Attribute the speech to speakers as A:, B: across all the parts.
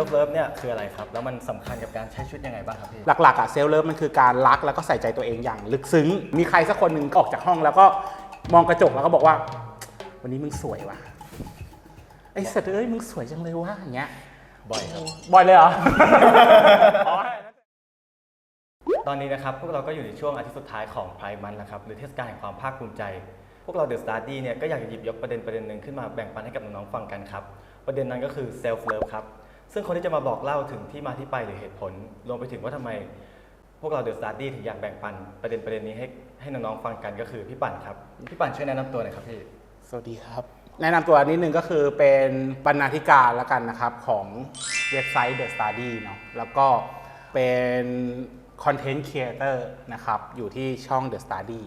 A: ลฟ์เลิฟเนี่ยคืออะไรครับ แล้วมันสำคัญกับการใช้ชีวิตยังไงบ้างครับพี่
B: หลักๆอะเซลเลิฟมันคือการรักแล้วก็ใส่ใจตัวเองอย่างลึกซึ้ง มีใครสักคนหนึ่งออกจากห้องแล้วก็มองกระจกแล้วก็บอกว่า วันนี้มึงสวยว่ะไอ้สัตว์เอ้ยมึงสวยจังเลยวะอย่างเงี้ย
A: บ่อยครับ
B: บ่อยเลยเหรอ
A: ตอนนี้นะครับพวกเราก็อยู่ในช่วงอาทิตย์สุดท้ายของไพร์มันนะครับหรือเทศกาลแห่งความภาคภูมิใจ พวกเราเดอะสตาร์ดี้เนี่ยก็อยากจะหยิบยกประเด็นประเด็นหนึ่งขึ้นมาแบ่งปันให้กับน้องๆฟังกันครับ ประเด็นนั้นก็คือเซลฟ์เลิฟครับ ซึ่งคนที่จะมาบอกเล่าถึงที่มาที่ไปหรือเหตุผล รวมไปถึงว่าทำไมพวกเราเดอะสตาร์ดี้ถึงอยากแบ่งปันประเด็นประเด็นนี้ให้ให้น้องๆฟังกันก็คือพี่ปั่นครับ พี่ปั่นช่วยแนะนำตัวหน่อยครับพี่
B: สวัสดีครับ แนะนำตัวนิดนึงก็คือเป็นบรรณาธิการแล้วกันนะครับของเว็บไซต์ The Study เนาะแล้วก็เป็นคอนเทนต์ครีเอเตอร์นะครับอยู่ที่ช่อง The Study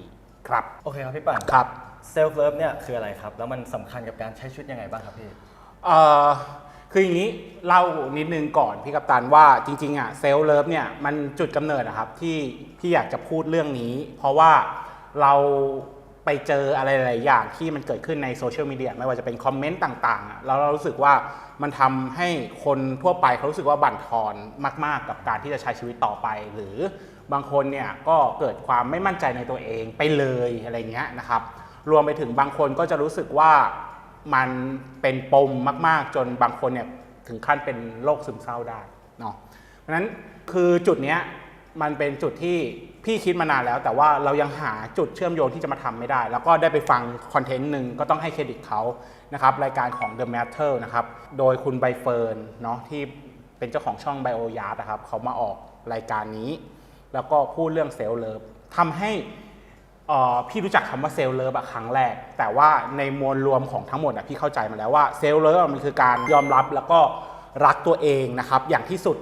B: ครับ
A: โอเคครับพี่ปั่น
B: ครับ
A: เซลฟ์เลิฟเนี่ยคืออะไรครับ แล้วมันสำคัญกับการใช้ชีวิตยังไงบ้างครับพี่
B: เอ่อ คืออย่างนี้เล่านิดนึงก่อนพี่กัปตันว่าจริงๆอะเซลล์เลิฟเนี่ยมันจุดกำเนิดนะครับที่พี่อยากจะพูดเรื่องนี้ เพราะว่าเราไปเจออะไรหลายอย่างที่มันเกิดขึ้นในโซเชียลมีเดียไม่ว่าจะเป็นคอมเมนต์ต่างๆอะแล้วเรารู้สึกว่ามันทำให้คนทั่วไปเขารู้สึกว่าบั่นทอนมากๆ กับการที่จะใช้ชีวิตต่อไป หรือบางคนเนี่ยก็เกิดความไม่มั่นใจในตัวเองไปเลยอะไรเงี้ยนะครับรวมไปถึงบางคนก็จะรู้สึกว่า มันเป็นปมมาก ๆ จนบางคนเนี่ยถึงขั้นเป็นโรคซึมเศร้าได้เนาะเพราะนั้นคือจุดเนี้ยมันเป็นจุดที่พี่คิดมานานแล้ว แต่ว่าเรายังหาจุดเชื่อมโยงที่จะมาทำไม่ได้ แล้วก็ได้ไปฟังคอนเทนต์หนึ่งก็ต้องให้เครดิตเขานะครับรายการของ The Matter นะครับโดยคุณใบเฟิร์นเนาะที่เป็นเจ้าของช่อง Bio Yard นะครับเขามาออกรายการนี้ แล้วก็พูดเรื่องเซลล์เลิฟทำให้ พี่รู้จักคำว่าเซลล์เลิฟครั้งแรก แต่ว่าในมวลรวมของทั้งหมดพี่เข้าใจมาแล้วว่าเซลล์เลิฟมันคือการยอมรับแล้วก็รักตัวเองนะครับอย่างที่สุด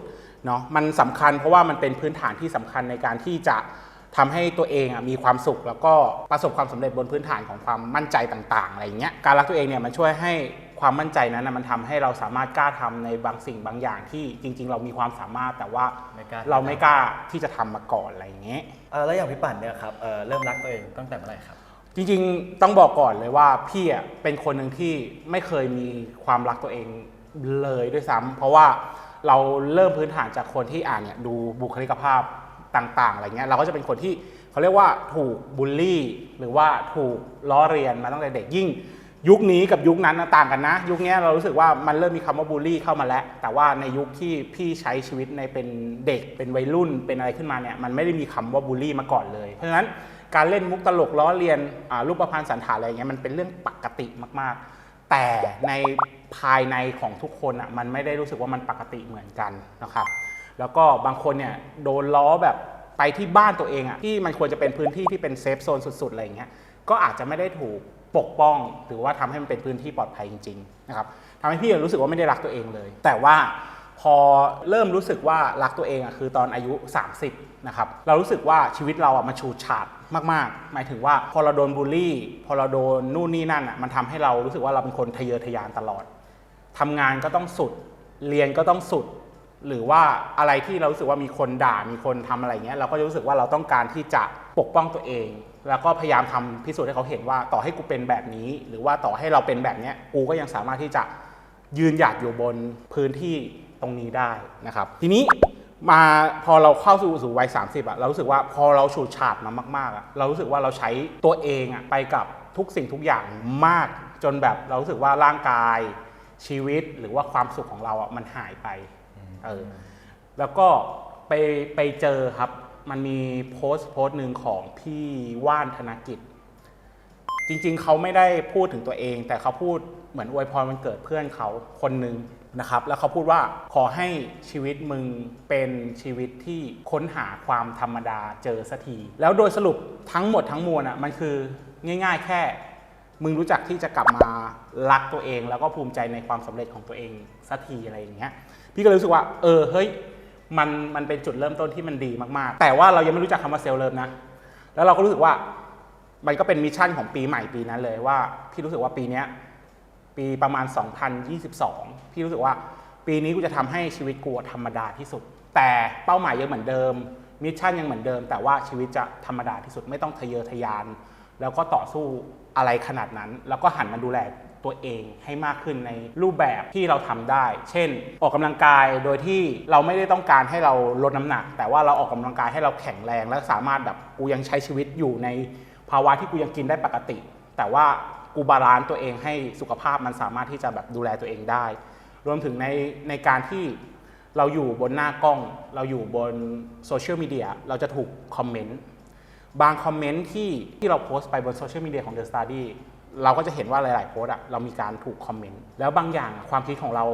B: เนาะมันสำคัญเพราะว่ามันเป็นพื้นฐานที่สำคัญในการที่จะทำให้ตัวเองมีความสุข แล้วก็ประสบความสำเร็จบนพื้นฐานของความมั่นใจต่าง ๆอะไรอย่างเงี้ยการรักตัวเองเนี่ยมันช่วยให้ ความมั่นใจนั้นนะมันทำให้เราสามารถกล้าทำในบางสิ่งบางอย่างที่จริง ๆ เรามีความสามารถแต่ว่า
A: ไม่กล้า
B: เราไม่กล้าที่จะทำมาก่อนอะไรอย่างเงี้ย
A: เอ่อแล้วอย่างพี่ปั่นเนี่ยครับเอ่อเริ่มรักตัวเองตั้งแต่เมื่อไหร่ครับ
B: จริงๆต้องบอกก่อนเลยว่าพี่อะเป็นคนหนึ่งที่ไม่เคยมีความรักตัวเองเลยด้วยซ้ำเพราะว่าเราเริ่มพื้นฐานจากคนที่อ่านเนี่ยดูบุคลิกภาพต่างๆอะไรเงี้ยเราก็จะเป็นคนที่เขาเรียกว่าถูกบูลลี่ หรือว่าถูกล้อเรียนมาตั้งแต่เด็กยิ่ง ยุคนี้กับยุคนั้นนะต่างกันนะ ยุคนี้เรารู้สึกว่ามันเริ่มมีคำว่าบูลลี่เข้ามาแล้ว แต่ว่าในยุคที่พี่ใช้ชีวิตในเป็นเด็กเป็นวัยรุ่นเป็นอะไรขึ้นมาเนี่ยมันไม่ได้มีคำว่าบูลลี่มาก่อนเลย เพราะฉะนั้นการเล่นมุกตลกล้อเลียนรูปประพันธ์สันฐานอะไรเงี้ยมันเป็นเรื่องปกติมากๆ แต่ในภายในของทุกคนอะมันไม่ได้รู้สึกว่ามันปกติเหมือนกันนะครับแล้วก็บางคนเนี่ยโดนล้อแบบไปที่บ้านตัวเองอะที่มันควรจะเป็นพื้นที่ที่เป็นเซฟโซนสุดๆอะไรเงี้ยก็อาจจะไม่ได้ถูก ปกป้อง หรือว่าทำให้มันเป็นพื้นที่ปลอดภัยจริงๆนะครับทำให้พี่รู้สึกว่าไม่ได้รักตัวเองเลย แต่ว่าพอเริ่มรู้สึกว่ารักตัวเองอะคือตอนอายุ 30นะครับเรารู้สึกว่าชีวิตเราอะมันฉูดฉาดมากๆ หมายถึงว่าพอเราโดนบูลลี่ พอเราโดนนู่นนี่นั่นอะมันทำให้เรารู้สึกว่าเราเป็นคนทะเยอทะยานตลอดทำงานก็ต้องสุด เรียนก็ต้องสุด หรือว่าอะไรที่เรารู้สึกว่ามีคนด่ามีคนทำอะไรเงี้ยเราก็จะรู้สึกว่าเราต้องการที่จะปกป้องตัวเอง แล้วก็พยายามทำพิสูจน์ให้เขาเห็นว่าต่อให้กูเป็นแบบนี้ หรือว่าต่อให้เราเป็นแบบนี้กูก็ยังสามารถที่จะยืนหยัดอยู่บนพื้นที่ตรงนี้ได้นะครับ ทีนี้มาพอเราเข้าสู่สู่วัย30อะเรารู้สึกว่าพอเราฉูดฉาดมามากๆอะเรารู้สึกว่าเราใช้ตัวเองอะไปกับทุกสิ่งทุกอย่างมาก จนแบบเรารู้สึกว่าร่างกายชีวิตหรือว่าความสุขของเราอะมันหายไปเออแล้วก็ไปไปเจอครับ มันมีโพสต์โพสต์หนึ่งของพี่ว่านธนกิจ จริงๆ เขาไม่ได้พูดถึงตัวเอง แต่เขาพูดเหมือนอวยพรวันเกิดเพื่อนเขาคนหนึ่งนะครับ แล้วเขาพูดว่าขอให้ชีวิตมึงเป็นชีวิตที่ค้นหาความธรรมดาเจอสักที แล้วโดยสรุปทั้งหมดทั้งมวลอะมันคือง่ายๆ แค่ มึงรู้จักที่จะกลับมารักตัวเอง แล้วก็ภูมิใจในความสำเร็จของตัวเองสักทีอะไรอย่างเงี้ยพี่ก็เลยรู้สึกว่า เออเฮ้ย มันมันเป็นจุดเริ่มต้นที่มันดีมากๆ แต่ว่าเรายังไม่รู้จักคำว่าเซลล์เลิฟนะ แล้วเราก็รู้สึกว่ามันก็เป็นมิชชั่นของปีใหม่ปีนั้นเลยว่า พี่รู้สึกว่าปีนี้ปีประมาณ 2022 พี่รู้สึกว่าปีนี้กูจะทำให้ชีวิตกูธรรมดาที่สุด แต่เป้าหมายยังเหมือนเดิมมิชชั่นยังเหมือนเดิม แต่ว่าชีวิตจะธรรมดาที่สุดไม่ต้องทะเยอทะยาน แล้วก็ต่อสู้อะไรขนาดนั้น แล้วก็หันมาดูแล ตัวเองให้มากขึ้นในรูปแบบที่เราทำได้ เช่น ออกกำลังกายโดยที่เราไม่ได้ต้องการให้เราลดน้ำหนัก แต่ว่าเราออกกำลังกายให้เราแข็งแรงและสามารถแบบกูยังใช้ชีวิตอยู่ในภาวะที่กูยังกินได้ปกติ แต่ว่ากูบาลานซ์ตัวเองให้สุขภาพมันสามารถที่จะแบบดูแลตัวเองได้ รวมถึงในในการที่เราอยู่บนหน้ากล้อง เราอยู่บนโซเชียลมีเดียเราจะถูกคอมเมนต์บางคอมเมนต์ที่ที่เราโพสต์ไปบนโซเชียลมีเดียของ The Study เราก็จะเห็นว่าหลาย ๆโพสต์อะเรามีการถูกคอมเมนต์แล้วบางอย่างความคิดของเรา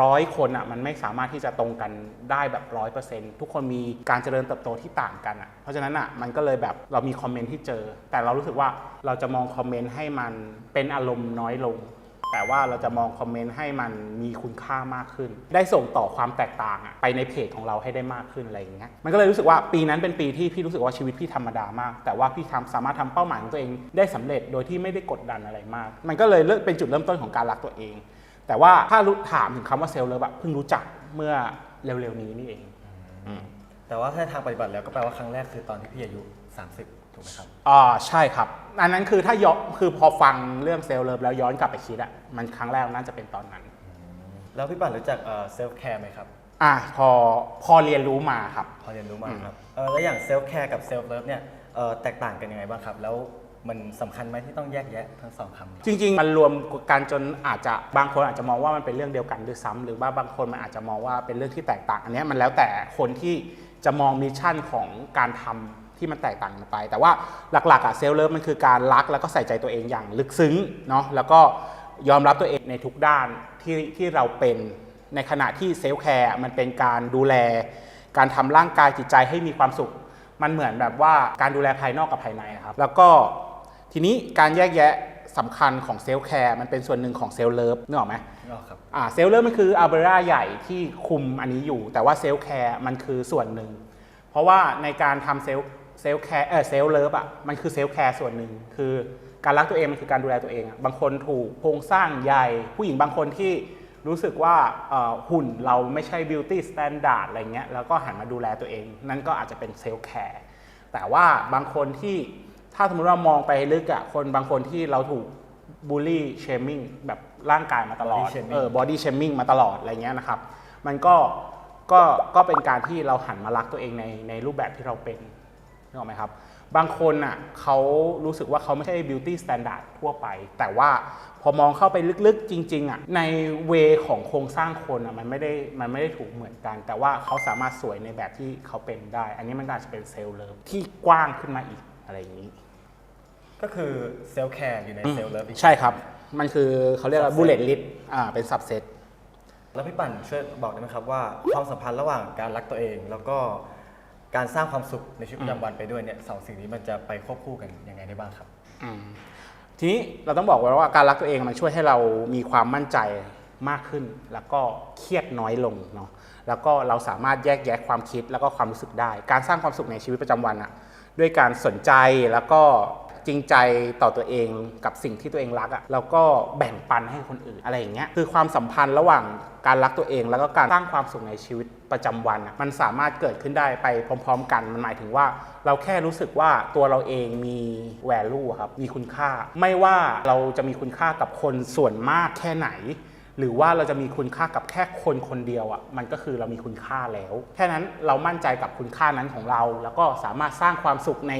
B: ร้อยคนอะมันไม่สามารถที่จะตรงกันได้แบบร้อยเปอร์เซ็นต์ทุกคนมีการเจริญเติบโตที่ต่างกันอะเพราะฉะนั้นอะมันก็เลยแบบเรามีคอมเมนต์ที่เจอ แต่เรารู้สึกว่าเราจะมองคอมเมนต์ให้มันเป็นอารมณ์น้อยลง แต่ว่าเราจะมองคอมเมนต์ให้มันมีคุณค่ามากขึ้น ได้ส่งต่อความแตกต่างอะไปในเพจของเราให้ได้มากขึ้นอะไรอย่างเงี้ยมันก็เลยรู้สึกว่าปีนั้นเป็นปีที่พี่รู้สึกว่าชีวิตพี่ธรรมดามาก แต่ว่าพี่ทำสามารถทำเป้าหมายของตัวเองได้สำเร็จโดยที่ไม่ได้กดดันอะไรมาก มันก็เลยเริ่มเป็นจุดเริ่มต้นของการรักตัวเอง แต่ว่าถ้ารู้ถามถึงคำว่าเซลล์เลิฟอะเพิ่งรู้จักเมื่อเร็วๆนี้นี่เอง
A: แต่ว่าถ้าทางปฏิบัติแล้วก็แปลว่าครั้งแรกคือตอนที่พี่อายุ 30 ถูกไหมครับ
B: อ่าใช่ครับ อันนั้นคือถ้าย้อนคือพอฟังเรื่องเซลล์เลิฟแล้วย้อนกลับไปคิดอะมันครั้งแรกน่าจะเป็นตอนนั้น
A: แล้วพี่ปั่นรู้จักเซลฟ์แคร์ไหมครับ
B: อะพอพอเรียนรู้มาครับ
A: พอเรียนรู้มาครับเอ่อแล้วอย่างเซลฟ์แคร์กับเซลฟ์เลิฟเนี่ยเอ่อแตกต่างกันยังไงบ้างครับ แล้วมันสำคัญไหมที่ต้องแยกแยะทั้งสองคำนี้
B: จริง ๆ มันรวมกันจนอาจจะบางคนอาจจะมองว่ามันเป็นเรื่องเดียวกันด้วยซ้ำหรือว่าบางคนมันอาจจะมองว่าเป็นเรื่องที่แตกต่าง อันเนี้ยมันแล้วแต่คนที่จะมองมิชชั่นของการทำ ที่มันแตกต่างกันไป แต่ว่าหลักๆอะเซลเลิฟมันคือการรักแล้วก็ใส่ใจตัวเองอย่างลึกซึ้งเนาะแล้วก็ยอมรับตัวเองในทุกด้านที่ที่เราเป็นในขณะที่เซลแคร์มันเป็นการดูแล การทำร่างกายจิตใจให้มีความสุข มันเหมือนแบบว่าการดูแลภายนอกกับภายในอะครับ แล้วก็ทีนี้การแยกแยะสำคัญของเซลล์แคร์มันเป็นส่วนหนึ่งของเซลล์เลิฟนึกออกไหม
A: นึกออกครับ
B: อ่าเซลล์เลิฟมันคืออัลเบร่าใหญ่ที่คุมอันนี้อยู่ แต่ว่าเซลล์แคร์มันคือส่วนหนึ่ง เพราะว่าในการทำเซลล์ เซลล์แคร์เออเซลล์เลิฟอะมันคือเซลล์แคร์ส่วนหนึ่งคือการรักตัวเองมันคือการดูแลตัวเองอะบางคนถูกโครงสร้างใหญ่ ผู้หญิงบางคนที่รู้สึกว่าเอ่อหุ่นเราไม่ใช่บิวตี้สแตนดาร์ดอะไรเงี้ยแล้วก็หันมาดูแลตัวเอง นั่นก็อาจจะเป็นเซลล์แคร์แต่ว่าบางคนที่ถ้าสมมติเรามองไปลึกอะคนบางคนที่เราถูกบูลลี่เชมิ่งแบบร่างกายมาตลอด
A: Body shaming
B: เออบอดี้เชมิ่งมาตลอดอะไรเงี้ยนะครับ มันก็ก็ก็เป็นการที่เราหันมารักตัวเองในในรูปแบบที่เราเป็น นึกออกไหมครับ บางคนอะเขารู้สึกว่าเขาไม่ใช่บิวตี้สแตนดาร์ดทั่วไป แต่ว่าพอมองเข้าไปลึกๆ จริง ๆอะในเวของโครงสร้างคนอะมันไม่ได้มันไม่ได้ถูกเหมือนกัน แต่ว่าเขาสามารถสวยในแบบที่เขาเป็นได้ อันนี้มันก็อาจจะเป็นเซลล์เลิฟที่กว้างขึ้นมาอีกอะไรอย่างนี้
A: ก็คือเซลฟ์แคร์อยู่ในเซลฟ์เลิฟอีก
B: ใช่ครับ มันคือเขาเรียกว่า
A: Subset
B: บูเลตลิสอ่าเป็นสับเซต
A: แล้วพี่ปั่นช่วยบอกได้ไหมครับว่าความสัมพันธ์ระหว่างการรักตัวเองแล้วก็ การสร้างความสุขในชีวิตประจำวันไปด้วยเนี่ยสองสิ่งนี้มันจะไปควบคู่กันยังไงได้บ้างครับ
B: อืมทีนี้เราต้องบอกไว้ว่าการรักตัวเองมันช่วยให้เรามีความมั่นใจมากขึ้น แล้วก็เครียดน้อยลงเนาะแล้วก็เราสามารถแยกแยะความคิดแล้วก็ความรู้สึกได้ การสร้างความสุขในชีวิตประจำวันอะด้วยการสนใจแล้วก็ จริงใจต่อตัวเองกับสิ่งที่ตัวเองรักอะแล้วก็แบ่งปันให้คนอื่นอะไรอย่างเงี้ยคือความสัมพันธ์ระหว่างการรักตัวเอง แล้วก็การสร้างความสุขในชีวิตประจำวันอะมันสามารถเกิดขึ้นได้ไปพร้อม ๆ กันมันหมายถึงว่า เราแค่รู้สึกว่าตัวเราเองมี value อะครับมีคุณค่า ไม่ว่าเราจะมีคุณค่ากับคนส่วนมากแค่ไหนหรือว่าเราจะมีคุณค่ากับแค่คนคนเดียวอะ่ะมันก็คือเรามีคุณค่าแล้ว แค่นั้นเรามั่นใจกับคุณค่านั้นของเรา แล้วก็สามารถสร้างความสุขใน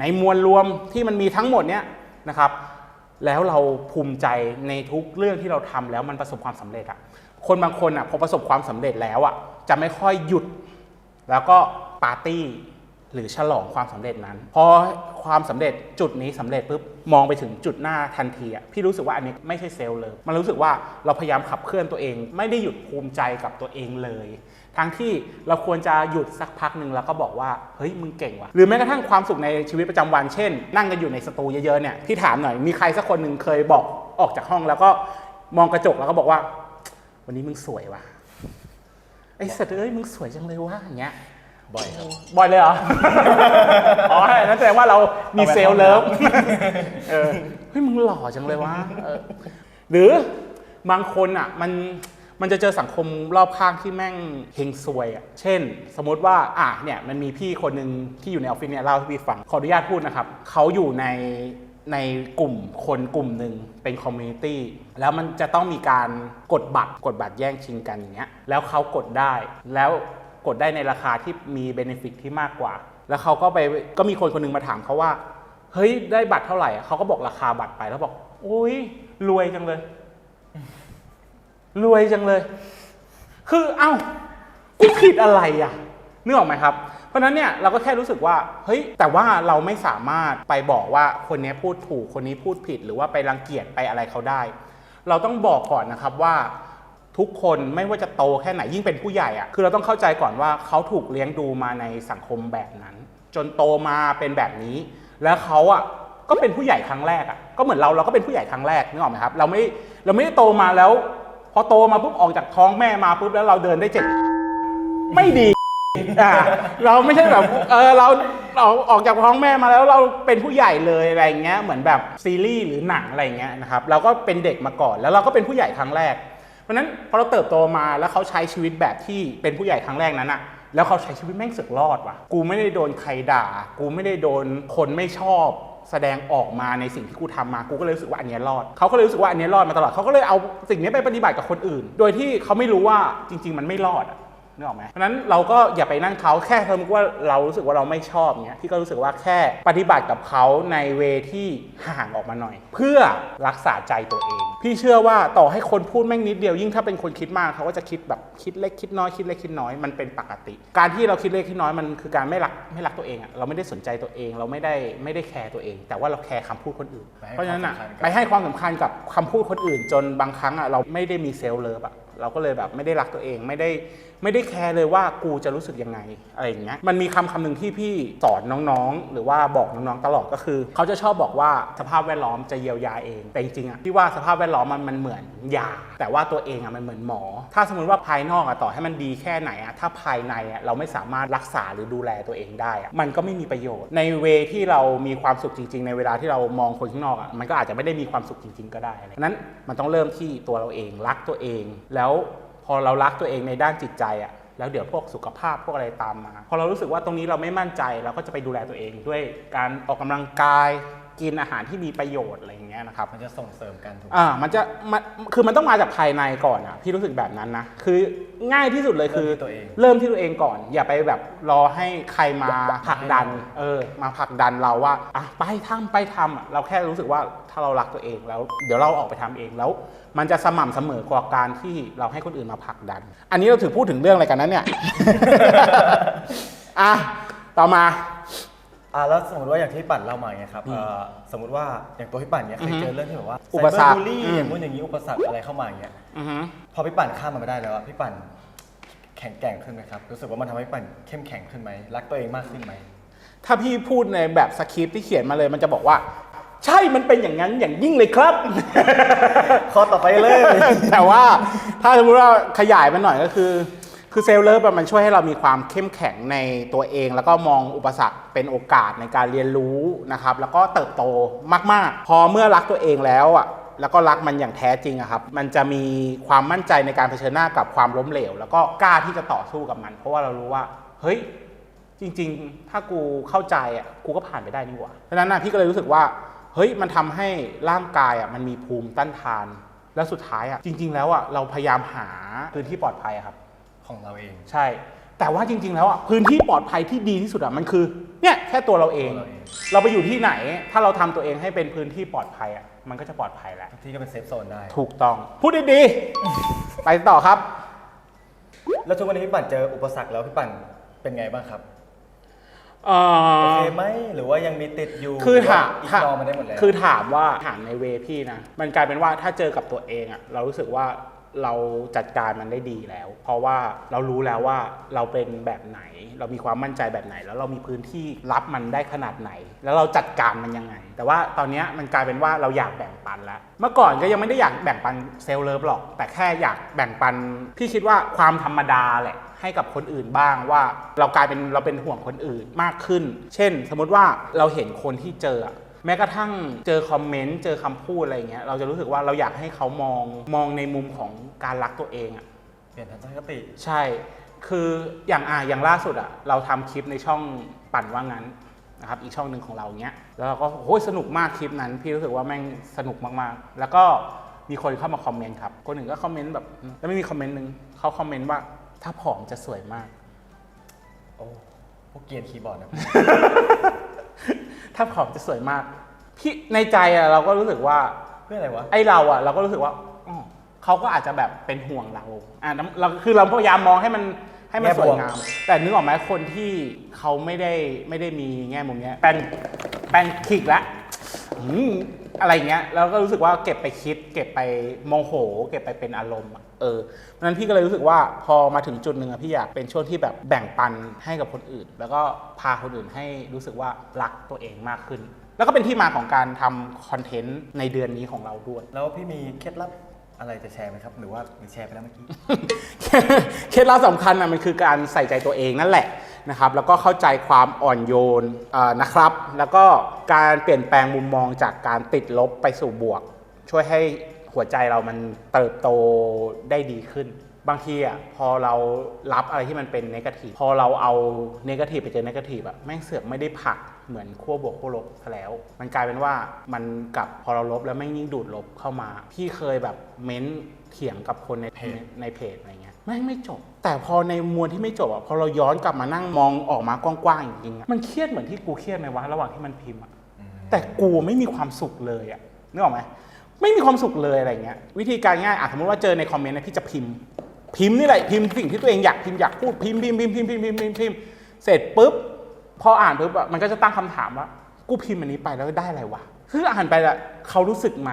B: ในมวลรวมที่มันมีทั้งหมดเนี้ยนะครับ แล้วเราภูมิใจในทุกเรื่องที่เราทำแล้วมันประสบความสำเร็จอะคนบางคนอะพอประสบความสำเร็จแล้วอะจะไม่ค่อยหยุด แล้วก็ปาร์ตี้หรือฉลองความสำเร็จนั้น พอความสำเร็จจุดนี้สำเร็จปุ๊บมองไปถึงจุดหน้าทันทีอะพี่รู้สึกว่าอันนี้ไม่ใช่เซลล์เลย มันรู้สึกว่าเราพยายามขับเคลื่อนตัวเอง ไม่ได้หยุดภูมิใจกับตัวเองเลย ทั้งที่เราควรจะหยุดสักพักหนึ่งแล้วก็บอกว่าเฮ้ยมึงเก่งว่ะหรือแม้กระทั่งความสุขในชีวิตประจำวันเช่น นั่งกันอยู่ในสตูเยอะๆเนี่ยพี่ถามหน่อยมีใครสักคนหนึ่งเคยบอกออกจากห้องแล้วก็มองกระจกแล้วก็บอกว่า วันนี้มึงสวยว่ะไอ้สัตว์เอ้ยมึงสวยจังเลยวะอย่างเงี้ย
A: บ่อยครับ
B: บ่อยเลยเหรอ อ๋อ นั่นแสดงว่าเรามีเซลล์เลิฟเออเฮ้ยมึงหล่อจังเลยวะเออหรือบางคนอะ มัน มันจะเจอสังคมรอบข้างที่แม่งเฮงซวยอะ เช่น สมมติว่าอะเนี่ยมันมีพี่คนหนึ่งที่อยู่ในออฟฟิศเนี่ยเล่าให้พี่ฟัง ขออนุญาตพูดนะครับ เขาอยู่ในในกลุ่มคนกลุ่มหนึ่งเป็นคอมมูนิตี้แล้วมันจะต้องมีการกดบัตรกดบัตรแย่งชิงกันอย่างเงี้ยแล้วเขากดได้แล้วกดได้ในราคาที่มีเบนฟิตที่มากกว่า แล้วเขาก็ไปก็มีคนคนหนึงมาถามเขาว่า เฮ้ยได้บัตรเท่าไหร่เขาก็บอกราคาบัตรไปแล้วบอกโอ้ยรวยจังเลย รวยจังเลย คือเอ้ากูผิดอะไรอะนึกออกไหมครับ เพราะฉะนั้นเนี่ยเราก็แค่รู้สึกว่า เฮ้ย แต่ว่าเราไม่สามารถไปบอกว่าคนนี้พูดถูก คนนี้พูดผิด หรือว่าไปรังเกียจไปอะไรเขาได้ เราต้องบอกก่อนนะครับว่าทุกคนไม่ว่าจะโตแค่ไหนยิ่งเป็นผู้ใหญ่อะคือเราต้องเข้าใจก่อนว่าเขาถูกเลี้ยงดูมาในสังคมแบบนั้น จนโตมาเป็นแบบนี้ แล้วเขาอะก็เป็นผู้ใหญ่ครั้งแรกอะก็เหมือนเราเราก็เป็นผู้ใหญ่ครั้งแรกนึกออกไหมครับ เราไม่เราไม่ได้โตมาแล้ว พอโตมาปุ๊บออกจากท้องแม่มาปุ๊บแล้วเราเดินได้เจ็ดไม่ดีอ่าเราไม่ใช่แบบเออเราเราออกจากท้องแม่มาแล้วเราเป็นผู้ใหญ่เลยอะไรเงี้ยเหมือนแบบซีรีส์หรือหนังอะไรเงี้ยนะครับเราก็เป็นเด็กมาก่อนแล้วเราก็เป็นผู้ใหญ่ครั้งแรก เพราะฉะนั้นพอเราเติบโตมาแล้วเขาใช้ชีวิตแบบที่เป็นผู้ใหญ่ครั้งแรกนั้นอะแล้วเขาใช้ชีวิตแม่งสึกรอดว่ะ กูไม่ได้โดนใครด่า กูไม่ได้โดนคนไม่ชอบ แสดงออกมาในสิ่งที่กูทำมากูก็เลยรู้สึกว่าอันนี้รอดเขาก็เลยรู้สึกว่าอันนี้รอดมาตลอดเขาก็เลยเอาสิ่งนี้ไปปฏิบัติกับคนอื่น โดยที่เขาไม่รู้ว่าจริง ๆ มันไม่รอดอะ นึกออกไหมเพราะนั้นเราก็อย่าไปนั่งเขาแค่สมมติว่าเรารู้สึกว่าเราไม่ชอบเนี้ยพี่ก็รู้สึกว่าแค่ปฏิบัติกับเขาในเวที่ห่างออกมาหน่อย เพื่อรักษาใจตัวเอง พี่เชื่อว่าต่อให้คนพูดแม่งนิดเดียวยิ่งถ้าเป็นคนคิดมากเขาก็จะคิดแบบคิดเล็กคิดน้อยคิดเล็กคิดน้อยมันเป็นปกติ การที่เราคิดเล็กคิดน้อยมันคือการไม่รักไม่รักตัวเองอะเราไม่ได้สนใจตัวเอง เราไม่ได้ไม่ได้แคร์ตัวเอง แต่ว่าเราแคร์คำพูดคนอื่น เพราะฉะนั้นอะไปให้ความสำคัญกับคำพูดคนอื่น จนบางครั้งอะเราไม่ได้มีเซลล์เลิฟอะ เราก็เลยแบบไม่ได้รักตัวเองไม่ได้ไม่ได้แคร์เลยว่ากูจะรู้สึกยังไงอะไรอย่างเงี้ยมันมีคำคำหนึ่งที่พี่สอนน้องๆ หรือว่าบอกน้องๆตลอดก็คือ เขาจะชอบบอกว่าสภาพแวดล้อมจะเยียวยาเอง แต่จริงๆอะพี่ว่าสภาพแวดล้อมมันมันเหมือนยา แต่ว่าตัวเองอะมันเหมือนหมอ ถ้าสมมติว่าภายนอกอะต่อให้มันดีแค่ไหนอะถ้าภายในอะเราไม่สามารถรักษาหรือดูแลตัวเองได้อะมันก็ไม่มีประโยชน์ ในเวที่เรามีความสุขจริง ๆ ในเวลาที่เรามองคนข้างนอกอะมันก็อาจจะไม่ได้มีความสุขจริง ๆ ก็ได้นั้นมันต้องเริ่มที่ตัวเราเองรักตัวเองแล้วพอเรารักตัวเองในด้านจิตใจอะแล้วเดี๋ยวพวกสุขภาพพวกอะไรตามมา พอเรารู้สึกว่าตรงนี้เราไม่มั่นใจเราก็จะไปดูแลตัวเองด้วยการออกกำลังกาย กินอาหารที่มีประโยชน์อะไรอย่างเงี้ยนะครับ
A: มันจะส่งเสริมกันถูกไหม
B: อ่ามันจะมันคือมันต้องมาจากภายในก่อนอะพี่รู้สึกแบบนั้นนะคือง่ายที่สุดเลยคือ
A: เริ่มที่ตัวเอง
B: เริ่มที่ตัวเองก่อน อย่าไปแบบรอให้ใครมาผลักดันเออมาผลักดันเราว่าอะไปทำไปทำอะเราแค่รู้สึกว่าถ้าเรารักตัวเองแล้ว เดี๋ยวเราออกไปทำเองแล้ว มันจะสม่ำเสมอกว่าการที่เราให้คนอื่นมาผลักดัน อันนี้เราถือพูดถึงเรื่องอะไรกันนั้นเนี่ย อะต่อมา
A: อ่าแล้วสมมติว่าอย่างที่ปั่นเล่ามาเนี่ยครับ
B: อืม
A: เอ่อสมมติว่าอย่างตัวพี่ปั่นเนี่ยเคยเจอเรื่องที่แบบว่า
B: อุปสรรค
A: ไซเบบูลลี่
B: อืม
A: อย่างนู้นอย่างนี้อุปสรรคอะไรเข้ามาอย่างเงี้ย
B: อือฮึ
A: พอพี่ปั่นข้ามมันไม่ได้แล้วอะพี่ปั่นแข็งแกร่งขึ้นไหมครับรู้สึกว่ามันทำให้พี่ปั่นเข้มแข็งขึ้นไหมรักตัวเองมากขึ้นไหม
B: ถ้าพี่พูดในแบบสคริปต์ที่เขียนมาเลยมันจะบอกว่า ใช่มันเป็นอย่างนั้นอย่างยิ่งเลยครับ
A: ข้อต่อไปเลย
B: แต่ว่าถ้าสมมติว่าขยายมันหน่อยก็คือ คือเซลล์เลิฟมันช่วยให้เรามีความเข้มแข็งในตัวเอง แล้วก็มองอุปสรรคเป็นโอกาสในการเรียนรู้นะครับ แล้วก็เติบโตมาก ๆ พอเมื่อรักตัวเองแล้วอะแล้วก็รักมันอย่างแท้จริงอะครับ มันจะมีความมั่นใจในการเผชิญหน้ากับความล้มเหลว แล้วก็กล้าที่จะต่อสู้กับมัน เพราะว่าเรารู้ว่า เฮ้ย จริง ๆ ถ้ากูเข้าใจอะกูก็ผ่านไปได้นี่หว่าเพราะฉะนั้นนะพี่ก็เลยรู้สึกว่า เฮ้ย มันทำให้ร่างกายอะมันมีภูมิต้านทาน แล้วสุดท้ายอะจริง ๆ แล้วอะเราพยายามหาพื้นที่ปลอดภัยครับ
A: ของเราเอง
B: ใช่ แต่ว่าจริง ๆ แล้วอะพื้นที่ปลอดภัยที่ดีที่สุดอะมันคือเนี่ยแค่ตัวเราเอง
A: ตัวเราเอง
B: เราไปอยู่ที่ไหน ถ้าเราทำตัวเองให้เป็นพื้นที่ปลอดภัยอะมันก็จะปลอดภัยแล้ว
A: ที่ก็เป็นเซฟโซนได้
B: ถูกต้อง พูดดีๆ ไปต่อครับ
A: แล้วทุกวันนี้พี่ปั่นเจออุปสรรคแล้วพี่ปั่นเป็นไงบ้างครับ
B: เอ่
A: โอ
B: อ
A: เคไหมหรือว่ายังมีติดอยู่
B: คือถาม
A: อีก
B: ถาม
A: นอมันได้หมดแล้ว
B: คือถามว่าถามในเวพี่นะ มันกลายเป็นว่าถ้าเจอกับตัวเองอะเรารู้สึกว่า เราจัดการมันได้ดีแล้ว เพราะว่าเรารู้แล้วว่าเราเป็นแบบไหน เรามีความมั่นใจแบบไหน แล้วเรามีพื้นที่รับมันได้ขนาดไหน แล้วเราจัดการมันยังไง แต่ว่าตอนนี้มันกลายเป็นว่าเราอยากแบ่งปันแล้ว เมื่อก่อนก็ยังไม่ได้อยากแบ่งปันเซลล์เลิฟหรอก แต่แค่อยากแบ่งปันพี่คิดว่าความธรรมดาแหละให้กับคนอื่นบ้างว่าเรากลายเป็นเราเป็นห่วงคนอื่นมากขึ้น เช่น สมมติว่าเราเห็นคนที่เจอ แม้กระทั่งเจอคอมเมนต์เจอคำพูดอะไรเงี้ยเราจะรู้สึกว่าเราอยากให้เขามองมองในมุมของการรักตัวเองอะ
A: เปลี่ยนทัศนคติ
B: ใช่ คืออย่างอะอย่างล่าสุดอะเราทำคลิปในช่องปั่นว่างั้นนะครับอีกช่องหนึ่งของเราเงี้ยแล้วเราก็โอ้ยสนุกมากคลิปนั้น พี่รู้สึกว่าแม่งสนุกมากๆ แล้วก็มีคนเข้ามาคอมเมนต์ครับคนหนึ่งก็คอมเมนต์แบบแล้วไม่มีคอมเมนต์หนึ่งเขาคอมเมนต์ว่าถ้าผอมจะสวยมาก
A: โอ้พวกเกรียนคีย์บอร์ดนะ
B: ถ้าผอมจะสวยมาก พี่ในใจอะเราก็รู้สึกว่า
A: เพื่ออะไรวะ
B: ไอเราอะเราก็รู้สึกว่าอ๋อเขาก็อาจจะแบบเป็นห่วงเราอะน้ำเราคือเราพยายามมองให้มันให้มัน
A: แง่
B: ส
A: บ
B: ว
A: วยก
B: งาม แต่นึกออกไหมคนที่เขาไม่ได้ไม่ได้มีแง่มุมเนี้ยแป้นแป้นขิกละอืมอะไรเงี้ย แล้วก็รู้สึกว่าเก็บไปคิด เก็บไปโมโห เก็บไปเป็นอารมณ์อะ เออเพราะฉะนั้นพี่ก็เลยรู้สึกว่าพอมาถึงจุดหนึ่งอะพี่อยากเป็นช่วงที่แบบแบ่งปันให้กับคนอื่น แล้วก็พาคนอื่นให้รู้สึกว่ารักตัวเองมากขึ้น แล้วก็เป็นที่มาของการทำคอนเทนต์ในเดือนนี้ของเราด้วย
A: แล้วพี่มีเคล็ดลับอะไรจะแชร์ไหมครับ หรือว่าหรือแชร์ไปแล้วเมื่อกี้
B: เคล็ดลับสำคัญนะมันคือการใส่ใจตัวเองนั่นแหละนะครับแล้วก็เข้าใจความอ่อนโยนอ่านะครับ แล้วก็การเปลี่ยนแปลงมุมมองจากการติดลบไปสู่บวก ช่วยให้ หัวใจเรามันเติบโตได้ดีขึ้น บางทีอะพอเรารับอะไรที่มันเป็นนกาทีฟพอเราเอานกาทีฟไปเจอนกาทีฟอะแม่งเสือกไม่ได้ผลักเหมือนขั้วบวกขั้วลบซะแล้ว มันกลายเป็นว่ามันกลับพอเราลบแล้วแม่งยิ่งดูดลบเข้ามา พี่เคยแบบเม้นเถียงกับคนในเพจในเพจอะไรเงี้ยแม่งไม่จบ แต่พอในมวลที่ไม่จบอะพอเราย้อนกลับมานั่งมองออกมากว้างๆจริงๆอะมันเครียดเหมือนที่กูเครียดไหมวะระหว่างที่มันพิมพ์อะแต่กูไม่มีความสุขเลยอะนึกออกไหม ไม่มีความสุขเลยอะไรเงี้ยวิธีการง่ายอะสมมติว่าเจอในคอมเมนต์นะพี่จะพิมพ์ พิมพ์นี่แหละพิมพ์สิ่งที่ตัวเองอยากพิมพ์อยากพูดพิมพ์พิมพ์พิมพ์พิมพ์พิมพ์พิมพ์พิมพ์พิมพ์เสร็จปุ๊บพออ่านปุ๊บอะมันก็จะตั้งคำถามว่ากูพิมพ์อันนี้ไปแล้วได้อะไรวะคืออ่านไปละเขารู้สึกไหม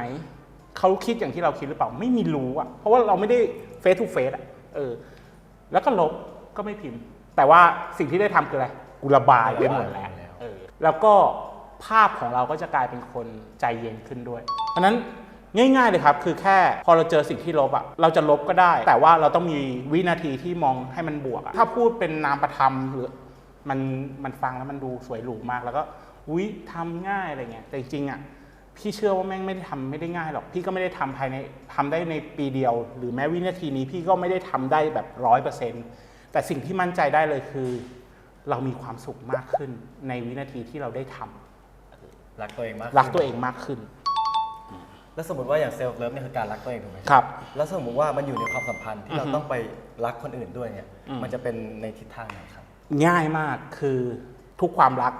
B: เขาคิดอย่างที่เราคิดหรือเปล่าไม่มีรู้อะเพราะว่าเราไม่ได้เฟซทูเฟซอะเออ แล้วก็ลบก็ไม่พิมพ์ แต่ว่าสิ่งที่ได้ทำคืออะไรกูระบายไปหมดแล้วเออแล้วก็ภาพของเราก็จะกลายเป็นคนใจเย็นขึ้นด้วย เพราะนั้น ง่าย ๆ เลยครับ คือแค่พอเราเจอสิ่งที่ลบอะเราจะลบก็ได้ แต่ว่าเราต้องมีวินาทีที่มองให้มันบวกอะถ้าพูดเป็นนามประธรรมหรือมันมันฟังแล้วมันดูสวยหรูมาก แล้วก็อุ้ยทำง่ายอะไรเงี้ยแต่จริงๆอะพี่เชื่อว่าแม่งไม่ได้ทำไม่ได้ง่ายหรอก พี่ก็ไม่ได้ทำภายในทำได้ในปีเดียว หรือแม้วินาทีนี้พี่ก็ไม่ได้ทำได้แบบร้อยเปอร์เซ็นต์แต่สิ่งที่มั่นใจได้เลยคือ เรามีความสุขมากขึ้นในวินาทีที่เราได้ทำ
A: รักตัวเองมาก
B: รักตัวเองมากขึ้น
A: แล้วสมมติว่าอย่างเซลฟ์เลิฟเนี่ยคือการรักตัวเองถูกไหม
B: ครับ
A: แล้วสมมติว่ามันอยู่ในความสัมพันธ์ที่เรา
B: อือฮึ
A: ต้องไปรักคนอื่นด้วยเนี่ย
B: อืม
A: มันจะเป็นในทิศทางไหนครับ
B: ง่ายมากคือทุกความรัก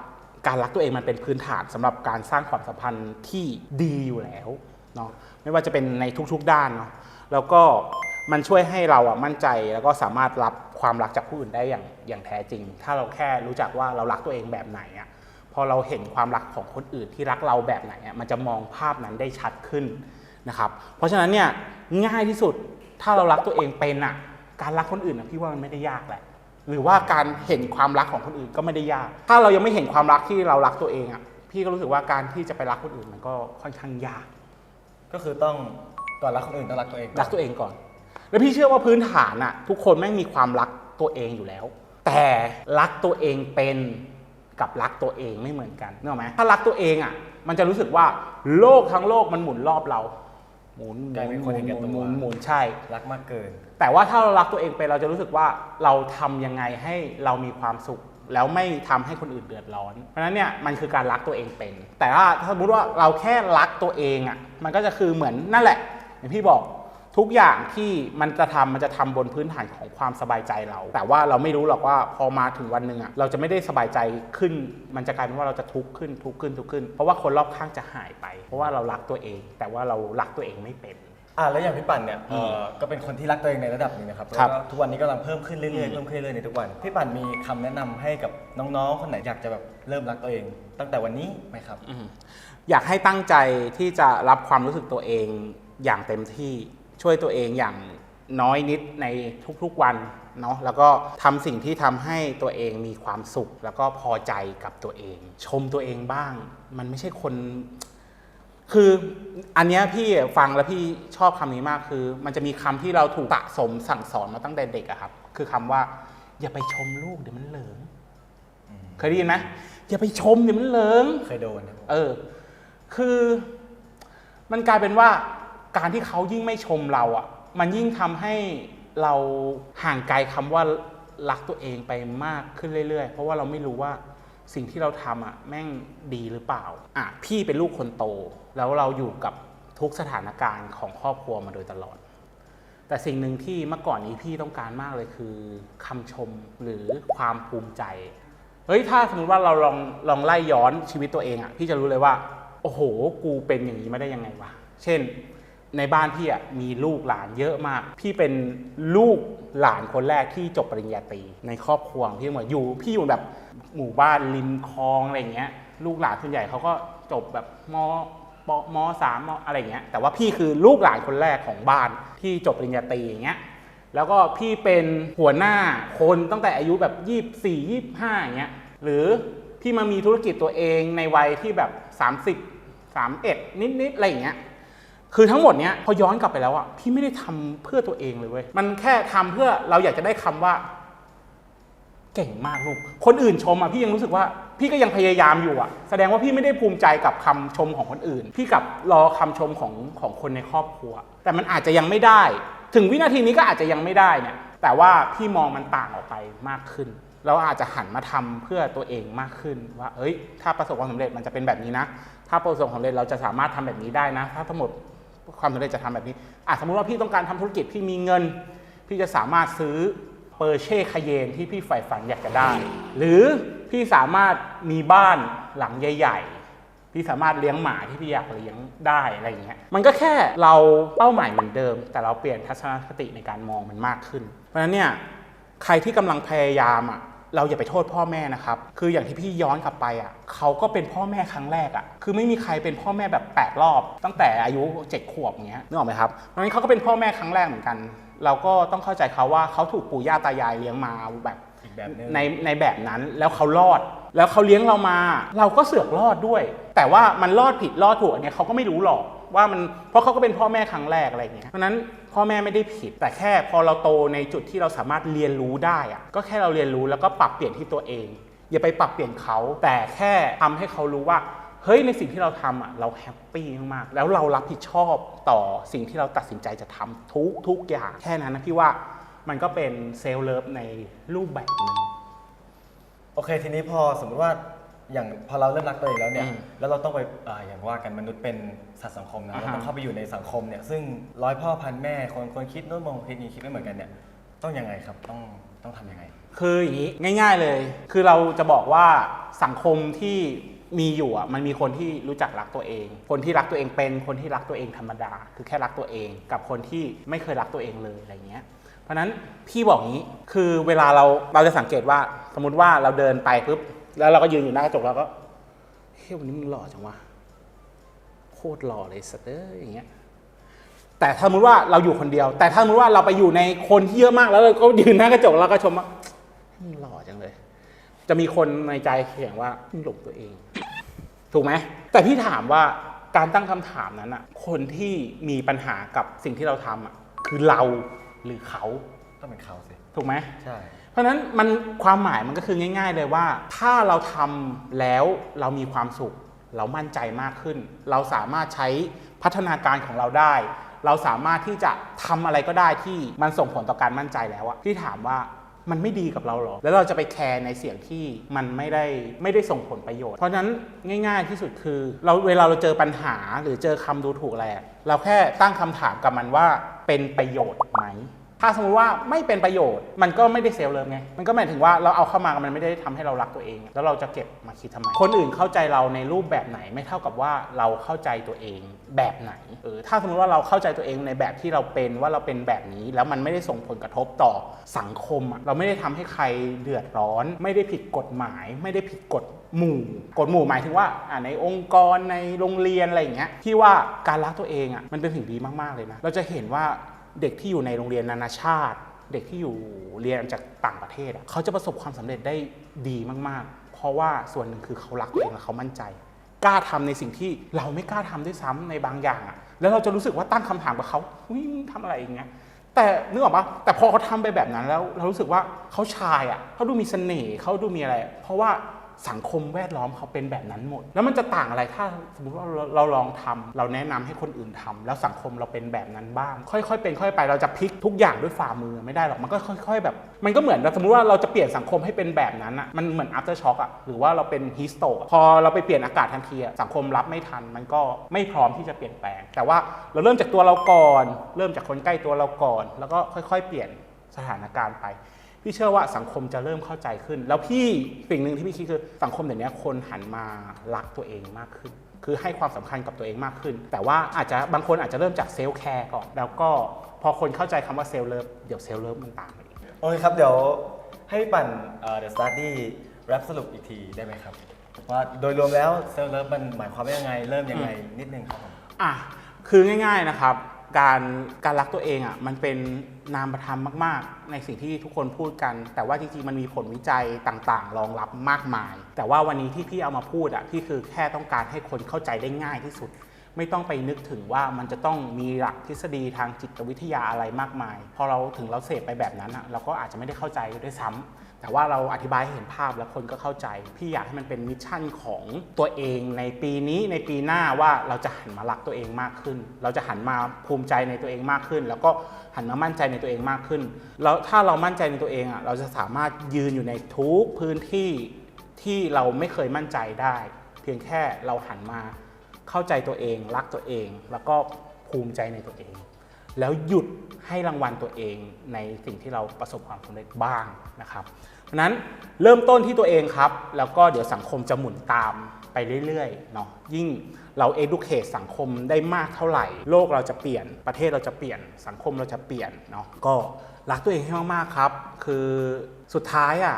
B: การรักตัวเองมันเป็นพื้นฐานสำหรับการสร้างความสัมพันธ์ที่ดีอยู่แล้วเนาะไม่ว่าจะเป็นในทุกๆด้านเนาะแล้วก็มันช่วยให้เราอะมั่นใจแล้วก็สามารถรับความรักจากผู้อื่นได้อย่างอย่างแท้จริง ถ้าเราแค่รู้จักว่าเรารักตัวเองแบบไหนอะ พอเราเห็นความรักของคนอื่นที่รักเราแบบไหนอะมันจะมองภาพนั้นได้ชัดขึ้นนะครับ เพราะฉะนั้นเนี่ยง่ายที่สุดถ้าเรารักตัวเองเป็นอะการรักคนอื่นอะพี่ว่ามันไม่ได้ยากแหละ หรือว่าการเห็นความรักของคนอื่นก็ไม่ได้ยาก ถ้าเรายังไม่เห็นความรักที่เรารักตัวเองอะพี่ก็รู้สึกว่าการที่จะไปรักคนอื่นมันก็ค่อนข้างยาก
A: ก็คือต้องก่อนรักคนอื่นต้องรักตัวเองก่อน
B: รักตัวเองก่อน แล้วพี่เชื่อว่าพื้นฐานอะทุกคนแม่งมีความรักตัวเองอยู่แล้ว แต่รักตัวเองเป็น กับรักตัวเองไม่เหมือนกันนึกออกไหมถ้ารักตัวเองอะ มันจะรู้สึกว่าโลกทั้งโลกมันหมุนรอบเรา หมุนห
A: กลายเป็น
B: มุ
A: คน
B: น
A: เห็นแก่
B: ห
A: ตั
B: มุ
A: ว
B: นหมุนหมุนใช่
A: รักมากเกิน
B: แต่ว่าถ้าเรารักตัวเองเป็นเราจะรู้สึกว่าเราทำยังไงให้เรามีความสุข แล้วไม่ทำให้คนอื่นเดือดร้อน เพราะฉะนั้นเนี่ยมันคือการรักตัวเองเป็น แต่ว่าถ้าสมมติว่าเราแค่รักตัวเองอะ มันก็จะคือเหมือนนั่นแหละอย่างพี่บอก ทุกอย่างที่มันจะทำมันจะทำบนพื้นฐานของความสบายใจเรา แต่ว่าเราไม่รู้หรอกว่าพอมาถึงวันหนึ่งอะเราจะไม่ได้สบายใจขึ้น มันจะกลายเป็นว่าเราจะทุกข์ขึ้นทุกข์ขึ้นทุกข์ขึ้น เพราะว่าคนรอบข้างจะหายไป เพราะว่าเรารักตัวเอง แต่ว่าเรารักตัวเองไม่เป็น
A: อะแล้วอย่างพี่ปั่นเนี่ย
B: อืม
A: เอ่อก็เป็นคนที่รักตัวเองในระดับหนึงนะครับ
B: ครั
A: แล้ว
B: บ
A: ก็ทุกวันนี้กำลังเพิ่มขึ้นเรื่อย
B: อื
A: ๆ
B: ม
A: เพิ่มขึ้นเรื่อยๆในทุกวันพี่ปั่นมีคำแนะนำให้กับน้องๆคนไหนอยากจะแบบเริ่มรักตัวเอง ตั้งแต่วันนี้ไหมครับ
B: อืมอยากให้ตั้งใจที่จะรับความรู้สึกตัวเองอย่างเต็มที่ ช่วยตัวเองอย่างน้อยนิดในทุกๆวันเนาะแล้วก็ทำสิ่งที่ทำให้ตัวเองมีความสุข แล้วก็พอใจกับตัวเอง ชมตัวเองบ้าง มันไม่ใช่คน คืออันเนี้ยพี่ฟังแล้วพี่ชอบคำนี้มากคือ มันจะมีคำที่เราถูกสะสมสั่งสอนมาตั้งแต่เด็กอะครับ คือคำว่า อย่าไปชมลูกเดี๋ยวมันเหลิงเคยได้ยินไหมอย่าไปชมเดี๋ยวมันเหลิง
A: เคยโดนครับผม
B: เออ คือ มันกลายเป็นว่า การที่เขายิ่งไม่ชมเราอะ่ะ มันยิ่งทำให้เราห่างไกลคำว่ารักตัวเองไปมากขึ้นเรื่อยๆ เพราะว่าเราไม่รู้ว่าสิ่งที่เราทำอะแม่งดีหรือเปล่า อะพี่เป็นลูกคนโต แล้วเราอยู่กับทุกสถานการณ์ของครอบครัวมาโดยตลอด แต่สิ่งหนึ่งที่เมื่อก่อนนี้พี่ต้องการมากเลยคือคำชมหรือความภูมิใจ เฮ้ยถ้าสมมติว่าเราลองลองไล่ย้อนชีวิตตัวเองอะพี่จะรู้เลยว่า โอ้โห กูเป็นอย่างนี้มาได้ยังไงวะ เช่น ในบ้านพี่อะมีลูกหลานเยอะมาก พี่เป็นลูกหลานคนแรกที่จบปริญญาตรีในครอบครัวพี่เหมือนอยู่พี่อยู่แบบหมู่บ้านริมคลองอะไรเงี้ย ลูกหลานส่วนใหญ่เขาก็จบแบบมปมสามมอะไรเงี้ย แต่ว่าพี่คือลูกหลานคนแรกของบ้านที่จบปริญญาตรีอย่างเงี้ย แล้วก็พี่เป็นหัวหน้าคนตั้งแต่อายุแบบยี่สี่ยี่ห้าอย่างเงี้ย หรือพี่มามีธุรกิจตัวเองในวัยที่แบบ 30 31 นิดๆอะไรอย่างเงี้ย คือทั้งหมดเนี้ยพอย้อนกลับไปแล้วอะพี่ไม่ได้ทำเพื่อตัวเองเลยเว้ยมันแค่ทำเพื่อเราอยากจะได้คำว่า เก่งมากลูกคนอื่นชมอะพี่ยังรู้สึกว่าพี่ก็ยังพยายามอยู่อะแสดงว่าพี่ไม่ได้ภูมิใจกับคำชมของคนอื่น พี่กับรอคำชมของของคนในครอบครัว แต่มันอาจจะยังไม่ได้ ถึงวินาทีนี้ก็อาจจะยังไม่ได้เนี่ยแต่ว่าพี่มองมันต่างออกไปมากขึ้นเราอาจจะหันมาทำเพื่อตัวเองมากขึ้นว่า เอ้ย ถ้าประสบความสำเร็จมันจะเป็นแบบนี้นะ ถ้าประสบความสำเร็จเราจะสามารถทำแบบนี้ได้นะ ถ้าทั้งหมด ความสำเร็จจะทำแบบนี้อะสมมติว่าพี่ต้องการทำธุรกิจพี่มีเงิน พี่จะสามารถซื้อเปอร์เช่คเยนที่พี่ใฝ่ฝันอยากจะได้ หรือพี่สามารถมีบ้านหลังใหญ่ ๆ พี่สามารถเลี้ยงหมาที่พี่อยากเลี้ยงได้อะไรอย่างเงี้ยมันก็แค่เราเป้าหมายเหมือนเดิม แต่เราเปลี่ยนทัศนคติในการมองมันมากขึ้น เพราะฉะนั้นเนี่ยใครที่กำลังพยายามอะ เราอย่าไปโทษพ่อแม่นะครับ คืออย่างที่พี่ย้อนกลับไปอะเขาก็เป็นพ่อแม่ครั้งแรกอะ คือไม่มีใครเป็นพ่อแม่แบบแปดรอบ ตั้งแต่อายุเจ็ดขวบอย่างเงี้ยนึกออกไหมครับเพราะฉะนั้นเขาก็เป็นพ่อแม่ครั้งแรกเหมือนกัน เราก็ต้องเข้าใจเขาว่าเขาถูกปู่ย่าตายายเลี้ยงมาแบบ
A: อีกแบบหนึง
B: ในในแบบนั้นแล้วเขารอด แล้วเขาเลี้ยงเรามา เราก็เสือกรอดด้วย แต่ว่ามันรอดผิดรอดถูกอันเนี้ยเขาก็ไม่รู้หรอก ว่ามันเพราะเขาก็เป็นพ่อแม่ครั้งแรกอะไรเงี้ยเพราะนั้นพ่อแม่ไม่ได้ผิด แต่แค่พอเราโตในจุดที่เราสามารถเรียนรู้ได้อะก็แค่เราเรียนรู้แล้วก็ปรับเปลี่ยนที่ตัวเอง อย่าไปปรับเปลี่ยนเขา แต่แค่ทำให้เขารู้ว่าเฮ้ยในสิ่งที่เราทำอะเราแฮปปี้มากๆแล้วเรารับผิดชอบต่อสิ่งที่เราตัดสินใจจะทำทุกทุกอย่างแค่นั้นนะพี่ว่ามันก็เป็นเซลล์เลิฟในรูปแบบหนึ่ง
A: โอเค ทีนี้พอสมมติว่า อย่างพอเราเริ่มรักตัวเองแล้วเนี่ย
B: อืม
A: แล้วเราต้องไปอ่าอย่างว่ากันมนุษย์เป็นสัตว์สังคมนะ
B: อ่าฮะ
A: เราต้องเข้าไปอยู่ในสังคมเนี่ย ซึ่งร้อยพ่อพันแม่คนคนคิดโน้นมองคิดนี้คิดไม่เหมือนกันเนี่ย ต้องยังไงครับ ต้องต้องทำยังไง
B: คืออย่างนี้ง่าย ๆเลย คือเราจะบอกว่าสังคมที่มีอยู่อะมันมีคนที่รู้จักรักตัวเอง คนที่รักตัวเองเป็นคนที่รักตัวเองธรรมดา คือแค่รักตัวเอง กับคนที่ไม่เคยรักตัวเองเลยอะไรเงี้ย เพราะฉะนั้นพี่บอกงี้คือเวลาเราเราจะสังเกตว่าสมมติว่าเราเดินไปปุ๊บ แล้วเราก็ยืนอยู่หน้ากระจกแล้วก็เฮ้ยวันนี้มึงหล่อจังวะโคตรหล่อเลยสเตอร์อย่างเงี้ยแต่ถ้ามมติว่าเราอยู่คนเดียว แต่ถ้ามมติว่าเราไปอยู่ในคนที่เยอะมากแล้วเราก็ยืนหน้ากระจกแล้วก็ชมว่ามึงหล่อจังเลย จะมีคนในใจเขียนว่ามึงหลงตัวเอง ถูกไหมแต่พี่ถามว่าการตั้งคำถามนั้นอะคนที่มีปัญหากับสิ่งที่เราทำอะคือเราหรือเขา
A: ต้องเป็นเขาสิ
B: ถูกไหม
A: ใช่
B: เพราะฉะนั้นมันความหมายมันก็คือง่าย ๆ เลยว่า ถ้าเราทำแล้วเรามีความสุข เรามั่นใจมากขึ้น เราสามารถใช้พัฒนาการของเราได้ เราสามารถที่จะทำอะไรก็ได้ที่มันส่งผลต่อการมั่นใจแล้วอะที่ถามว่ามันไม่ดีกับเราหรอ แล้วเราจะไปแคร์ในเสียงที่มันไม่ได้ไม่ได้ส่งผลประโยชน์ เพราะฉะนั้นง่าย ๆ ที่สุดคือ เราเวลาเราเจอปัญหาหรือเจอคำดูถูกอะไรอะเราแค่ตั้งคำถามกับมันว่าเป็นประโยชน์ไหม ถ้าสมมติว่าไม่เป็นประโยชน์ มันก็ไม่ได้เซลล์เลิฟไง มันก็หมายถึงว่าเราเอาเข้ามามันไม่ได้ทำให้เรารักตัวเอง แล้วเราจะเก็บมาคิดทำไม คนอื่นเข้าใจเราในรูปแบบไหนไม่เท่ากับว่าเราเข้าใจตัวเองแบบไหน เออ ถ้าสมมติว่าเราเข้าใจตัวเองในแบบที่เราเป็นว่าเราเป็นแบบนี้ แล้วมันไม่ได้ส่งผลกระทบต่อสังคมอะเราไม่ได้ทำให้ใครเดือดร้อน ไม่ได้ผิดกฎหมาย ไม่ได้ผิดกฎหมู่กฎหมู่หมายถึงว่าอ่าในองค์กรในโรงเรียนอะไรอย่างเงี้ยที่ว่าการรักตัวเองอะมันเป็นสิ่งดีมากๆเลยนะเราจะเห็นว่า เด็กที่อยู่ในโรงเรียนนานาชาติ เด็กที่อยู่เรียนจากต่างประเทศอะเขาจะประสบความสำเร็จได้ดีมากๆ เพราะว่าส่วนหนึ่งคือเขารักเองและเขามั่นใจ กล้าทำในสิ่งที่เราไม่กล้าทำด้วยซ้ำในบางอย่างอะแล้วเราจะรู้สึกว่าตั้งคำถามกับเขาอุ้ยมึงทำอะไรอย่างเงี้ยแต่นึกออกปะแต่พอเขาทำไปแบบนั้นแล้วเรารู้สึกว่าเขาชายอะเขาดูมีเสน่ห์เขาดูมีอะไร เพราะว่า สังคมแวดล้อมเขาเป็นแบบนั้นหมด แล้วมันจะต่างอะไรถ้าสมมติว่าเราลองทำเราแนะนำให้คนอื่นทำแล้วสังคมเราเป็นแบบนั้นบ้าง ค่อยๆ เป็นค่อยไปเราจะพลิกทุกอย่างด้วยฝ่ามือไม่ได้หรอกมันก็ค่อย ๆ แบบ มันก็เหมือนสมมติว่าเราจะเปลี่ยนสังคมให้เป็นแบบนั้นอะมันเหมือน after shock อะหรือว่าเราเป็น heat stroke อะพอเราไปเปลี่ยนอากาศทันทีอะสังคมรับไม่ทันมันก็ไม่พร้อมที่จะเปลี่ยนแปลง แต่ว่าเราเริ่มจากตัวเราก่อน เริ่มจากคนใกล้ตัวเราก่อน แล้วก็ค่อย ๆ เปลี่ยนสถานการณ์ไป พี่เชื่อว่าสังคมจะเริ่มเข้าใจขึ้น แล้วพี่สิ่งหนึ่งที่พี่คิดคือสังคมเดี๋ยวนี้คนหันมารักตัวเองมากขึ้น คือให้ความสำคัญกับตัวเองมากขึ้น แต่ว่าอาจจะบางคนอาจจะเริ่มจากเซลฟ์แคร์ก่อน แล้วก็พอคนเข้าใจคำว่าเซลฟ์เลิฟเดี๋ยวเซลฟ์เลิฟมันตามมาเอง
A: โอเคครับเดี๋ยวให้พี่ปั่นเอ่อ The Study แรปสรุปอีกทีได้ไหมครับว่าโดยรวมแล้วเซลล์เลิฟมันหมายความว่ายังไงเริ่มยังไงนิดนึงครับผม
B: อะคือง่าย ๆนะครับ การการรักตัวเองอะมันเป็นนามธรรมมาก ๆ ในสิ่งที่ทุกคนพูดกัน แต่ว่าจริงๆมันมีผลวิจัยต่างๆ รองรับมากมาย แต่ว่าวันนี้ที่พี่เอามาพูดอะพี่คือแค่ต้องการให้คนเข้าใจได้ง่ายที่สุด ไม่ต้องไปนึกถึงว่ามันจะต้องมีหลักทฤษฎีทางจิตวิทยาอะไรมากมาย พอเราถึงเราเสพไปแบบนั้นอะเราก็อาจจะไม่ได้เข้าใจด้วยซ้ำ แต่ว่าเราอธิบายให้เห็นภาพแล้วคนก็เข้าใจ พี่อยากให้มันเป็นมิชชั่นของตัวเองในปีนี้ในปีหน้าว่าเราจะหันมารักตัวเองมากขึ้น เราจะหันมาภูมิใจในตัวเองมากขึ้น แล้วก็หันมามั่นใจในตัวเองมากขึ้น แล้วถ้าเรามั่นใจในตัวเองอะเราจะสามารถยืนอยู่ในทุกพื้นที่ที่เราไม่เคยมั่นใจได้ เพียงแค่เราหันมาเข้าใจตัวเอง รักตัวเอง แล้วก็ภูมิใจในตัวเอง แล้วหยุดให้รางวัลตัวเองในสิ่งที่เราประสบความสำเร็จบ้างนะครับะนั้นเริ่มต้นที่ตัวเองครับ แล้วก็เดี๋ยวสังคมจะหมุนตามไปเรื่อยๆเนาะยิ่งเรา educate สังคมได้มากเท่าไหร่ โลกเราจะเปลี่ยนประเทศเราจะเปลี่ยนสังคมเราจะเปลี่ยนเนาะก็รักตัวเองให้มากๆครับ คือสุดท้ายอะ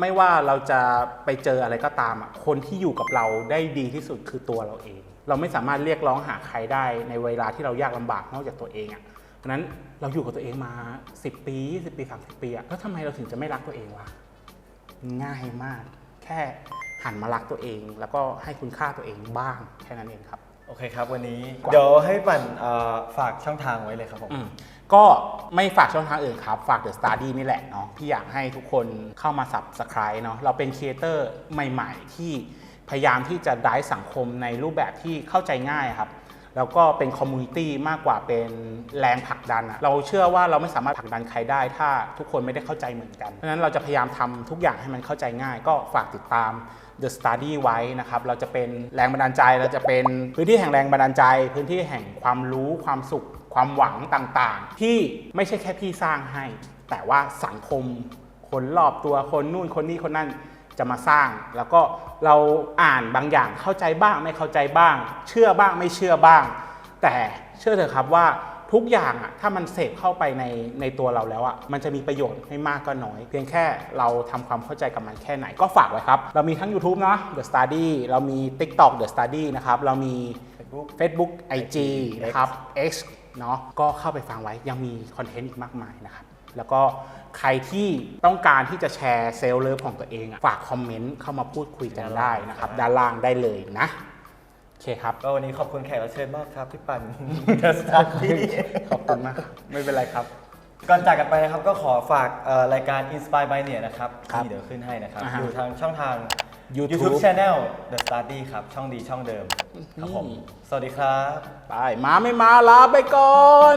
B: ไม่ว่าเราจะไปเจออะไรก็ตามอะคนที่อยู่กับเราได้ดีที่สุดคือตัวเราเอง เราไม่สามารถเรียกร้องหาใครได้ในเวลาที่เรายากลำบากนอกจากตัวเองอะ เพราะฉะนั้นเราอยู่กับตัวเองมา 10 ปี 20 ปี 30 ปีอะแล้วทำไมเราถึงจะไม่รักตัวเองวะง่ายมาก แค่หันมารักตัวเอง แล้วก็ให้คุณค่าตัวเองบ้างแค่นั้นเองครับ
A: โอเคครับ วันนี้เดี๋ยวให้ปั่นเอ่อฝากช่องทางไว้เลยครับผม
B: อืมก็ไม่ฝากช่องทางอื่นครับ ฝาก The Study นี่แหละเนาะพี่อยากให้ทุกคนเข้ามา Subscribe เนาะเราเป็นครีเอเตอร์ใหม่ ๆ ที่พยายามที่จะได้สังคมในรูปแบบที่เข้าใจง่ายครับ แล้วก็เป็นคอมมูนิตี้มากกว่าเป็นแรงผลักดันอะเราเชื่อว่าเราไม่สามารถผลักดันใครได้ ถ้าทุกคนไม่ได้เข้าใจเหมือนกันเพราะฉะนั้นเราจะพยายามทำทุกอย่างให้มันเข้าใจง่าย ก็ฝากติดตาม The Study ไว้นะครับ เราจะเป็นแรงบันดาลใจ เราจะเป็นพื้นที่แห่งแรงบันดาลใจ พื้นที่แห่งความรู้ ความสุข ความหวังต่างๆ ที่ไม่ใช่แค่พี่สร้างให้ แต่ว่าสังคม คนรอบตัว คนนู่น คนนี้ คนนั่น จะมาสร้าง แล้วก็เราอ่านบางอย่างเข้าใจบ้างไม่เข้าใจบ้าง เชื่อบ้างไม่เชื่อบ้าง แต่เชื่อเถอะครับว่าทุกอย่างอะถ้ามันเสพเข้าไปในในตัวเราแล้วอะมันจะมีประโยชน์ไม่มากก็น้อย เพียงแค่เราทำความเข้าใจกับมันแค่ไหนก็ฝากไว้ครับ เรามีทั้ง YouTube นะ The Study เรามี TikTok The Study นะครับ เรามี
A: Facebook
B: Facebook IG นะครับ X เนาะก็เข้าไปฟังไว้ยังมีคอนเทนต์อีกมากมายนะครับ แล้วก็ใครที่ต้องการที่จะแชร์เซลล์เลิฟของตัวเองอะฝากคอมเมนต์เข้ามาพูดคุยกันได้นะครับ ด้านล่างได้เลยนะ โอเคครับ
A: ก็วันนี้ขอบคุณแขกรับเชิญมากครับพี่ปั่น The Study
B: ขอบคุณมากไม่เป็นไรครับ
A: ก่อนจากกันไปนะครับ ก็ขอฝากเอ่อรายการ Inspire by เนี่ยนะครับ
B: ครับ
A: ที่เดี๋ยวขึ้นให้นะครับ
B: อ่าฮะ
A: อยู่ทางช่องทาง
B: YouTube
A: YouTube Channel The Study ครับช่องดีช่องเดิมครับผม
B: นี่
A: สวัสดีครับ
B: ไปมาไม่มาลาไปก่อน